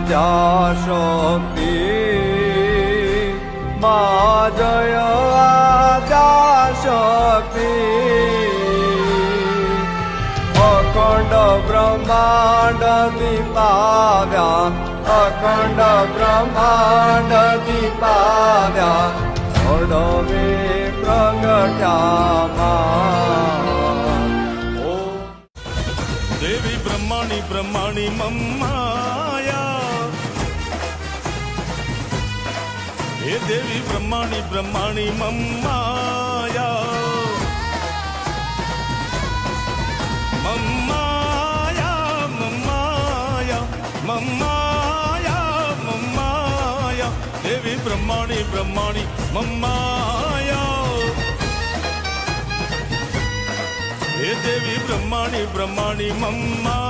આદ્યા શક્તિ મા જય આદ્યા શક્તિ અખંડ બ્રહ્માંડ દીપાવ્યા અખંડ બ્રહ્માંડ દીપાવ્યા અડવે પ્રગટ્યામાં ઓ દેવી બ્રહ્માણી બ્રહ્માણી હે દેવી બ્રહ્માણી બ્રહ્માણી મમ્માયા. મમ્માયા મમ્માયા મમ્માયા મમ્માયા. દેવી બ્રહ્માણી બ્રહ્માણી મમ્માયા. હે દેવી બ્રહ્માણી બ્રહ્માણી મમ્મા